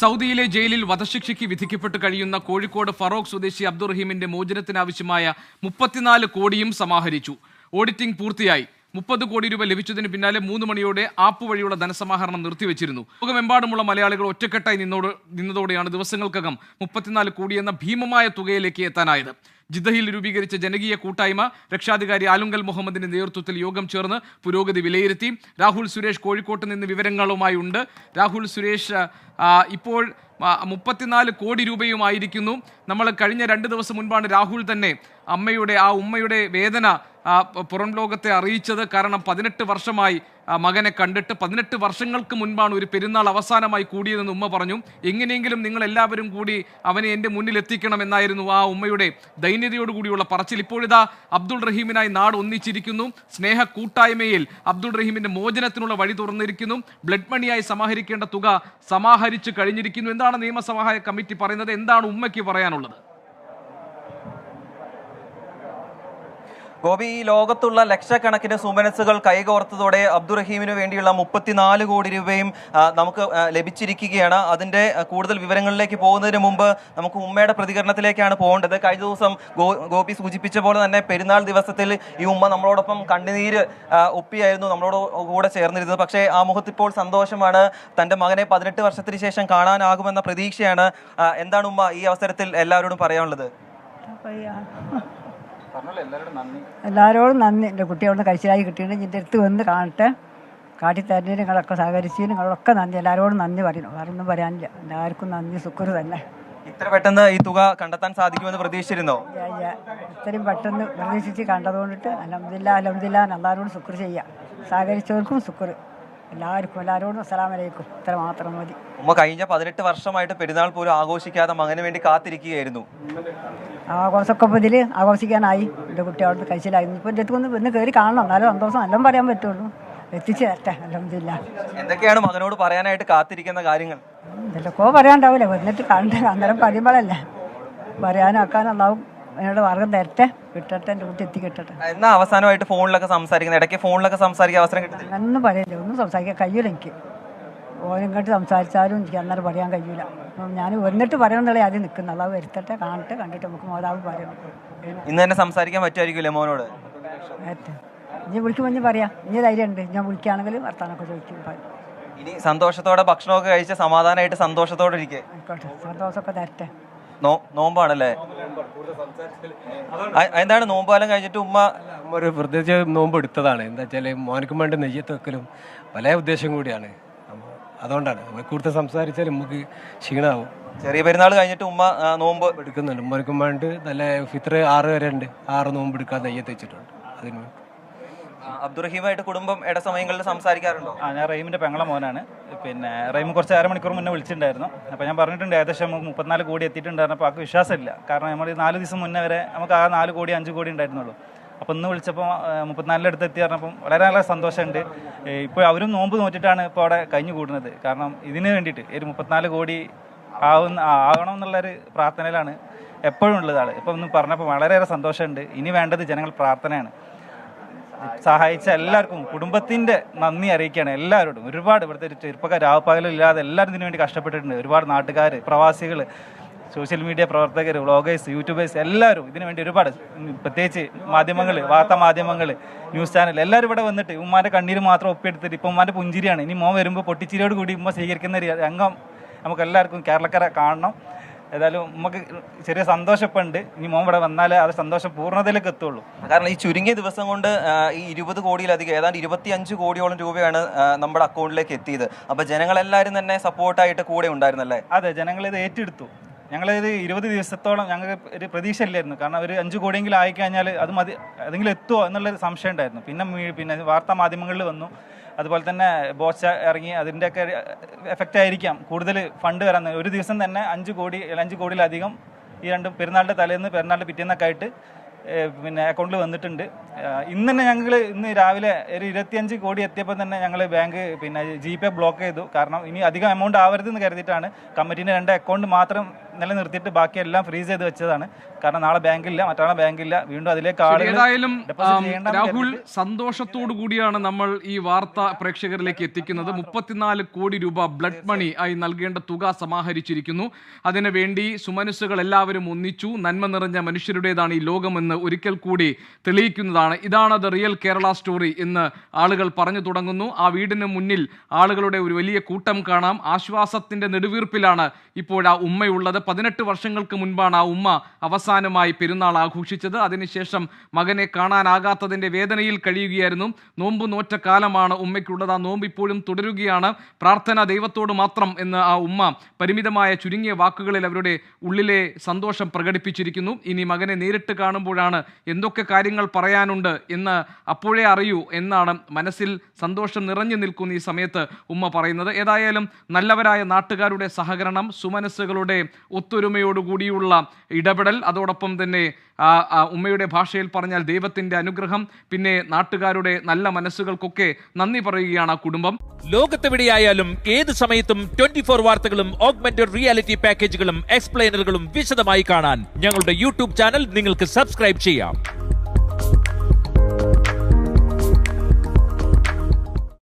സൗദിയിലെ ജയിലിൽ വധശിക്ഷയ്ക്ക് വിധിക്കപ്പെട്ട് കഴിയുന്ന കോഴിക്കോട് ഫറോക്ക് സ്വദേശി അബ്ദുറഹീമിന്റെ മോചനത്തിനാവശ്യമായ മുപ്പത്തിനാല് കോടിയും സമാഹരിച്ചു. ഓഡിറ്റിംഗ് പൂർത്തിയായി. മുപ്പത് കോടി രൂപ ലഭിച്ചതിന് പിന്നാലെ മൂന്ന് മണിയോടെ ആപ്പ് വഴിയുള്ള ധനസമാഹരണം നിർത്തിവെച്ചിരുന്നു. ലോകമെമ്പാടുമുള്ള മലയാളികൾ ഒറ്റക്കെട്ടായി നിന്നോട് നിന്നതോടെയാണ് ദിവസങ്ങൾക്കകം മുപ്പത്തിനാല് കോടി എന്ന ഭീമമായ തുകയിലേക്ക് എത്താനായത്. ജിദ്ദയിൽ രൂപീകരിച്ച ജനകീയ കൂട്ടായ്മ രക്ഷാധികാരി ആലുങ്കൽ മുഹമ്മദിന്റെ നേതൃത്വത്തിൽ യോഗം ചേർന്ന് പുരോഗതി വിലയിരുത്തി. രാഹുൽ സുരേഷ് കോഴിക്കോട്ട് നിന്ന് വിവരങ്ങളുമായി ഉണ്ട്. രാഹുൽ സുരേഷ് ഇപ്പോൾ മുപ്പത്തിനാല് കോടി രൂപയുമായിരിക്കുന്നു. നമ്മൾ കഴിഞ്ഞ രണ്ട് ദിവസം മുൻപാണ് രാഹുൽ തന്നെ അമ്മയുടെ ആ ഉമ്മയുടെ വേദന പുറം ലോകത്തെ അറിയിച്ചത്. കാരണം പതിനെട്ട് വർഷമായി മകനെ കണ്ടിട്ട് പതിനെട്ട് വർഷങ്ങൾക്ക് മുൻപാണ് ഒരു പെരുന്നാൾ അവസാനമായി കൂടിയതെന്ന് ഉമ്മ പറഞ്ഞു. എങ്ങനെയെങ്കിലും നിങ്ങൾ എല്ലാവരും കൂടി അവനെ എന്റെ മുന്നിൽ എത്തിക്കണം എന്നായിരുന്നു ആ ഉമ്മയുടെ ദൈന്യതയോടുകൂടിയുള്ള പറച്ചിൽ. ഇപ്പോഴിതാ അബ്ദുൾ റഹീമിനായി നാട് ഒന്നിച്ചിരിക്കുന്നു. സ്നേഹ കൂട്ടായ്മയിൽ അബ്ദുൾ റഹീമിന്റെ മോചനത്തിനുള്ള വഴി തുറന്നിരിക്കുന്നു. ബ്ലഡ് മണിയായി സമാഹരിക്കേണ്ട തുക സമാഹരിച്ചു കഴിഞ്ഞിരിക്കുന്നു. എന്താണ് നിയമസഭാ കമ്മിറ്റി പറയുന്നത്? എന്താണ് ഉമ്മയ്ക്ക് പറയാനുള്ളത്? ഗോപി ഈ ലോകത്തുള്ള ലക്ഷക്കണക്കിന് സുമനസ്സുകൾ കൈകോർത്തതോടെ അബ്ദുറഹീമിന് വേണ്ടിയുള്ള മുപ്പത്തിനാല് കോടി രൂപയും നമുക്ക് ലഭിച്ചിരിക്കുകയാണ്. അതിന്റെ കൂടുതൽ വിവരങ്ങളിലേക്ക് പോകുന്നതിന് മുമ്പ് നമുക്ക് ഉമ്മയുടെ പ്രതികരണത്തിലേക്കാണ് പോകേണ്ടത്. കഴിഞ്ഞ ദിവസം ഗോപി സൂചിപ്പിച്ച പോലെ തന്നെ പെരുന്നാൾ ദിവസത്തിൽ ഈ ഉമ്മ നമ്മളോടൊപ്പം കണ്ണുനീര് ഒപ്പിയായിരുന്നു നമ്മളോട് കൂടെ ചേർന്നിരുന്നത്. പക്ഷേ ആ മുഖത്തിപ്പോൾ സന്തോഷമാണ്. തന്റെ മകനെ പതിനെട്ട് വർഷത്തിന് ശേഷം കാണാനാകുമെന്ന പ്രതീക്ഷയാണ്. എന്താണ് ഉമ്മ ഈ അവസരത്തിൽ എല്ലാവരോടും പറയാനുള്ളത്? എല്ലാവരോടും നന്ദി. എന്റെ കുട്ടികളൊന്ന് കഴിച്ചിലായി കിട്ടിയിട്ട് എന്റെ അടുത്ത് വന്ന് കാണട്ടെ. കാട്ടിത്തരുന്നതിന് നിങ്ങളൊക്കെ സഹകരിച്ചതിന് നിങ്ങളൊക്കെ നന്ദി. എല്ലാവരോടും നന്ദി പറയുന്നു. വേറൊന്നും പറയാനില്ല. എല്ലാവർക്കും നന്ദി ശുക്ർ തന്നെ. ഇത്ര പെട്ടെന്ന് ഈ തുക കണ്ടെത്താൻ സാധിക്കുമെന്ന് പ്രതീക്ഷിച്ചിരുന്നോ. ഇത്രയും പെട്ടെന്ന് പ്രതീക്ഷിച്ച് കണ്ടതുകൊണ്ടിട്ട് അലഹമില്ല അലഹമില്ല എല്ലാവരോടും ശുക്ർ ചെയ്യാം. സഹകരിച്ചവർക്കും ശുക്ർ എല്ലാവർക്കും എല്ലാവരോടും അസലാമലൈക്കും ഇത്ര മാത്രം മതി. ഉമ്മ കഴിഞ്ഞ പതിനെട്ട് വർഷമായിട്ട് പെരുന്നാൾ പോലും ആഘോഷിക്കാതെ മകന് വേണ്ടി കാത്തിരിക്കുകയായിരുന്നു. ആഘോഷമൊക്കെ ഇപ്പോൾ ഇതിൽ ആഘോഷിക്കാനായി. എന്റെ കുട്ടികളോട് കഴിച്ചിലായി ഇപ്പോൾ എന്റെ അടുത്ത് ഒന്ന് കയറി കാണണം. എന്നാലും സന്തോഷം എല്ലാം പറയാൻ പറ്റുള്ളൂ. എത്തിച്ചു തരട്ടെ അലഹമില്ല എന്തൊക്കെയാണ് മകനോട് പറയാനായിട്ട് കാത്തിരിക്കുന്ന കാര്യങ്ങൾ? എന്തൊക്കെയോ പറയാണ്ടാവില്ല വന്നിട്ട് കണ്ട് അന്നേരം പറയുമ്പോഴല്ലേ? പറയാനും ആക്കാനും എന്നോട് മാർഗം തരട്ടെ കിട്ടട്ടെ എന്റെ കുട്ടി എത്തി കിട്ടട്ടെ എന്നാ അവസാനമായിട്ട് ഫോണിലൊക്കെ സംസാരിക്കുന്ന ഇടയ്ക്ക് ഫോണിലൊക്കെ സംസാരിക്കാൻ അവസരം കിട്ടില്ല? ഒന്നും പറയില്ല ഒന്നും സംസാരിക്കാൻ കഴിയൂല എനിക്ക്. ഓനിങ്ങോട്ട് സംസാരിച്ചാലും എനിക്ക് അന്നേരം പറയാൻ കഴിയൂല. ഞാൻ വന്നിട്ട് പറയണമെന്നുള്ള ആദ്യം നിൽക്കുന്നത് അല്ലാതെ വരുത്തട്ടെ കാണട്ടെ കണ്ടിട്ട് നമുക്ക് മോതാവ് പറയണം. ഇന്ന് തന്നെ സംസാരിക്കാൻ പറ്റുമായിരിക്കില്ലേ മോനോട്? ഇനി വിളിക്കുമ്പോൾ ഇനി പറയാം. ഇനി ധൈര്യമുണ്ട്. ഞാൻ വിളിക്കുകയാണെങ്കിൽ വർത്താനൊക്കെ ചോദിക്കും. ഇനി സന്തോഷത്തോടെ ഭക്ഷണമൊക്കെ കഴിച്ച് സമാധാനമായിട്ട് സന്തോഷത്തോടെ ഇരിക്കേ. സന്തോഷമൊക്കെ തരട്ടെ. നോമ്പാണല്ലേ? എന്താണ് നോമ്പാലം കഴിഞ്ഞിട്ട് ഉമ്മ ഉമ്മ ഒരു പ്രത്യേകിച്ച് നോമ്പ് എടുത്തതാണ്. എന്താ വെച്ചാൽ മോനക്കും വേണ്ടി നെയ്യത്ത് വെക്കലും പല ഉദ്ദേശം കൂടിയാണ്. അതുകൊണ്ടാണ്. കൂടുതൽ സംസാരിച്ചാൽ നമുക്ക് ക്ഷീണമാവും ചെറിയ പെരുന്നാൾ കഴിഞ്ഞിട്ട് ഉമ്മ നോമ്പ് എടുക്കുന്നുണ്ട്. മോനക്കും വേണ്ടി നല്ല ഫിത്ര ആറ് വരെ ഉണ്ട്. ആറ് നോമ്പ് എടുക്കാൻ നെയ്യത്ത് വെച്ചിട്ടുണ്ട്. അതിന് അബ്ദുറഹീമായിട്ട് കുടുംബം ഇട സമയങ്ങളിൽ സംസാരിക്കാറുണ്ടോ? ആ ഞാൻ റഹീമിന്റെ പെങ്ങളെ മോനാണ്. പിന്നെ റഹീം കുറച്ച് അരമണിക്കൂർ മുന്നേ വിളിച്ചിട്ടുണ്ടായിരുന്നു. അപ്പോൾ ഞാൻ പറഞ്ഞിട്ടുണ്ട് ഏകദേശം മുപ്പത്തിനാല് കോടി എത്തിയിട്ടുണ്ടായിരുന്നു. അപ്പോൾ ആൾക്ക് വിശ്വാസമില്ല. കാരണം നമ്മൾ നാല് ദിവസം മുന്നേ വരെ നമുക്ക് ആ നാല് കോടി അഞ്ച് കോടി ഉണ്ടായിരുന്നുള്ളൂ. അപ്പോൾ ഇന്ന് വിളിച്ചപ്പോൾ മുപ്പത്തിനാലിന്റെ അടുത്ത് എത്തി പറഞ്ഞപ്പം വളരെ നല്ല സന്തോഷമുണ്ട്. ഇപ്പോൾ അവരും നോമ്പ് നോറ്റിട്ടാണ് ഇപ്പോൾ അവിടെ കഴിഞ്ഞു കൂടുന്നത്. കാരണം ഇതിന് വേണ്ടിയിട്ട് ഒരു മുപ്പത്തിനാല് കോടി ആവുന്ന ആകണം എന്നുള്ളൊരു പ്രാർത്ഥനയിലാണ് എപ്പോഴും ഉള്ളത് ആൾ ഇപ്പം ഒന്ന് പറഞ്ഞപ്പോൾ വളരെയേറെ സന്തോഷമുണ്ട്. ഇനി വേണ്ടത് ജനങ്ങൾ പ്രാർത്ഥനയാണ്. സഹായിച്ച എല്ലാവർക്കും കുടുംബത്തിന്റെ നന്ദി അറിയിക്കുകയാണ് എല്ലാവരോടും. ഒരുപാട് ഇവിടുത്തെ ചെറുപ്പക്കാർ രാവപ്പകലില്ലാതെ എല്ലാവരും ഇതിനു വേണ്ടി കഷ്ടപ്പെട്ടിട്ടുണ്ട്. ഒരുപാട് നാട്ടുകാർ പ്രവാസികൾ സോഷ്യൽ മീഡിയ പ്രവർത്തകർ വ്ളോഗേഴ്സ് യൂട്യൂബേഴ്സ് എല്ലാവരും ഇതിനു വേണ്ടി ഒരുപാട് പ്രത്യേകിച്ച് മാധ്യമങ്ങൾ വാർത്താ മാധ്യമങ്ങൾ ന്യൂസ് ചാനൽ എല്ലാവരും ഇവിടെ വന്നിട്ട് ഉമ്മാന്റെ കണ്ണീര് മാത്രം ഒപ്പിയെടുത്തിട്ട് ഇപ്പം ഉമ്മാന്റെ പുഞ്ചിരിയാണ്. ഇനി മോൻ വരുമ്പോൾ പൊട്ടിച്ചിരിയോട് കൂടി ഉമ്മ സ്വീകരിക്കുന്ന രംഗം നമുക്ക് എല്ലാവർക്കും കേരളക്കാരെ കാണണം. ഏതായാലും നമുക്ക് ചെറിയ സന്തോഷപ്പുണ്ട്. ഇനി മോൻ ഇവിടെ വന്നാലേ അത് സന്തോഷം പൂർണതയിലേക്ക് എത്തുള്ളൂ. കാരണം ഈ ചുരുങ്ങിയ ദിവസം കൊണ്ട് ഈ ഇരുപത് കോടിയിലധികം ഏതാണ്ട് ഇരുപത്തി അഞ്ച് കോടിയോളം രൂപയാണ് നമ്മുടെ അക്കൗണ്ടിലേക്ക് എത്തിയത്. അപ്പൊ ജനങ്ങളെല്ലാവരും തന്നെ സപ്പോർട്ടായിട്ട് കൂടെ ഉണ്ടായിരുന്നല്ലേ? അതെ ജനങ്ങൾ ഇത് ഏറ്റെടുത്തു. ഞങ്ങൾ ഞങ്ങളിത് ഇരുപത് ദിവസത്തോളം ഞങ്ങൾക്ക് ഒരു പ്രതീക്ഷ ഇല്ലായിരുന്നു കാരണം ഒരു അഞ്ച് കോടിയെങ്കിലും ആയിക്കഴിഞ്ഞാൽ അത് മതി അതെങ്കിലും എത്തുമോ എന്നുള്ളൊരു സംശയം ഉണ്ടായിരുന്നു. പിന്നെ പിന്നെ വാർത്താ മാധ്യമങ്ങളിൽ വന്നു. അതുപോലെ തന്നെ ബോച്ച ഇറങ്ങി അതിന്റെയൊക്കെ എഫക്റ്റ് ആയിരിക്കാം. കൂടുതൽ ഫണ്ട് വരാൻ ഒരു ദിവസം തന്നെ അഞ്ച് കോടി അഞ്ച് കോടിയിലധികം ഈ രണ്ടും പെരുന്നാളിന്റെ തലേന്ന് പെരുന്നാളിന്റെ പിറ്റേന്നൊക്കെ ആയിട്ട് പിന്നെ അക്കൗണ്ടിൽ വന്നിട്ടുണ്ട്. ഇന്ന് തന്നെ ഞങ്ങൾ ഇന്ന് രാവിലെ ഒരു ഇരുപത്തിയഞ്ച് കോടി എത്തിയപ്പോൾ തന്നെ ഞങ്ങൾ ബാങ്ക് പിന്നെ ജി പേ ബ്ലോക്ക് ചെയ്തു. കാരണം ഇനി അധികം എമൗണ്ട് ആവരുതെന്ന് കരുതിയിട്ടാണ് കമ്മിറ്റീന്റെ രണ്ട് അക്കൗണ്ട് മാത്രം നിലനിർത്തിയിട്ട് ബാക്കി എല്ലാം ഫ്രീസ് ചെയ്ത് വെച്ചതാണ്. കാരണം നാളെ ബാങ്കില്ല മറ്റാളെ ബാങ്കില്ല വീണ്ടും അതിലേക്ക് ഏതായാലും രാഹുൽ സന്തോഷത്തോടു കൂടിയാണ് നമ്മൾ ഈ വാർത്ത പ്രേക്ഷകരിലേക്ക് എത്തിക്കുന്നത്. മുപ്പത്തിനാല് കോടി രൂപ ബ്ലഡ് മണി ആയി നൽകേണ്ട തുക സമാഹരിച്ചിരിക്കുന്നു. അതിനുവേണ്ടി സുമനസ്സുകൾ എല്ലാവരും ഒന്നിച്ചു. നന്മ നിറഞ്ഞ മനുഷ്യരുടേതാണ് ഈ ലോകമെന്ന് ഒരിക്കൽ കൂടി തെളിയിക്കുന്നതാണ്. ഇതാണ് ദ റിയൽ കേരള സ്റ്റോറി എന്ന് ആളുകൾ പറഞ്ഞു തുടങ്ങുന്നു. ആ വീടിന് മുന്നിൽ ആളുകളുടെ ഒരു വലിയ കൂട്ടം കാണാം. ആശ്വാസത്തിന്റെ നെടുവീർപ്പിലാണ് ഇപ്പോൾ ആ ഉമ്മയുള്ളത്. പതിനെട്ട് വർഷങ്ങൾക്ക് മുൻപാണ് ആ ഉമ്മ അവസാനമായി പെരുന്നാൾ ആഘോഷിച്ചത്. അതിനുശേഷം മകനെ കാണാനാകാത്തതിന്റെ വേദനയിൽ കഴിയുകയായിരുന്നു. നോമ്പ് നോറ്റ കാലമാണ് ഉമ്മയ്ക്കുള്ളത്. ആ നോമ്പ് ഇപ്പോഴും തുടരുകയാണ്. പ്രാർത്ഥന ദൈവത്തോട് മാത്രം എന്ന് ആ ഉമ്മ പരിമിതമായ ചുരുങ്ങിയ വാക്കുകളിൽ അവരുടെ ഉള്ളിലെ സന്തോഷം പ്രകടിപ്പിച്ചിരിക്കുന്നു. ഇനി മകനെ നേരിട്ട് കാണുമ്പോഴാണ് എന്തൊക്കെ കാര്യങ്ങൾ പറയാനുണ്ട് എന്ന് അപ്പോഴേ അറിയൂ എന്നാണ് മനസ്സിൽ സന്തോഷം നിറഞ്ഞു നിൽക്കുന്ന ഈ സമയത്ത് ഉമ്മ പറയുന്നത്. ഏതായാലും നല്ലവരായ നാട്ടുകാരുടെ സഹകരണം സുമനസ്സുകളുടെ ഒത്തൊരുമയോടുകൂടിയുള്ള ഇടപെടൽ. അതോടൊപ്പം തന്നെ ഉമ്മയുടെ ഭാഷയിൽ പറഞ്ഞാൽ ദൈവത്തിന്റെ അനുഗ്രഹം പിന്നെ നാട്ടുകാരുടെ നല്ല മനസ്സുകൾക്കൊക്കെ നന്ദി പറയുകയാണ് ആ കുടുംബം. ലോകത്തെവിടെയായാലും ഏത് സമയത്തും ട്വന്റി ഫോർ വാർത്തകളും ഓഗ്മെന്റഡ് റിയാലിറ്റി പാക്കേജുകളും എക്സ്പ്ലെയിനറുകളും വിശദമായി കാണാൻ ഞങ്ങളുടെ യൂട്യൂബ് ചാനൽ നിങ്ങൾക്ക് സബ്സ്ക്രൈബ് ചെയ്യാം.